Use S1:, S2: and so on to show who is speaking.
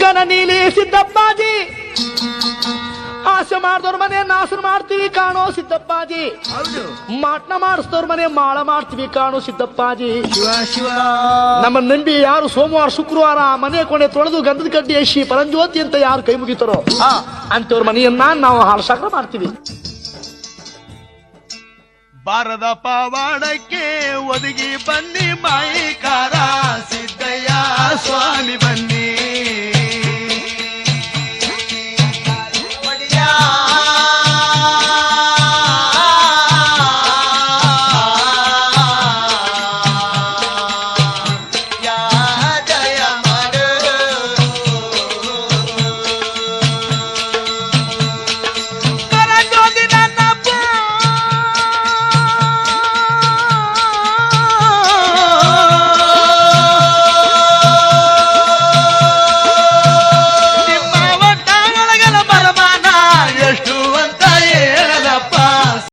S1: ಗಣನೀಲಿ ಸಿದ್ದಪ್ಪಾಜಿ. ಆಸೆ ಮಾಡಿದವ್ರ ಮನೆ ನಾಶನ ಮಾಡ್ತೀವಿ ಕಾಣೋ ಸಿದ್ದಪ್ಪಾಜಿ. ಮಾಟ್ನ ಮಾಡಿಸಿದವ್ರ ಮನೆ ಮಾಳ ಮಾಡ್ತೀವಿ ಕಾಣೋ ಸಿದ್ದಪ್ಪಾಜಿ. ನಮ್ಮ ನಂಬಿ ಯಾರು ಸೋಮವಾರ ಶುಕ್ರವಾರ ಆ ಮನೆ ಕೊನೆ ತೊಳೆದು ಗಂಧದ ಕಡ್ಡಿ ಎಸಿ ಪರಂಜ್ಯೋತಿ ಅಂತ ಯಾರು ಕೈ ಮುಗಿತಾರೋ ಅಂತವ್ರ ಮನೆಯನ್ನ ನಾವು ಹಾಳ್ಸಾಕ ಮಾಡ್ತೀವಿ.
S2: ಬಾರದ ಪಾವಾಡಕ್ಕೆ ಒದಗಿ ಬನ್ನಿ ಮಾಯಿಕಾರ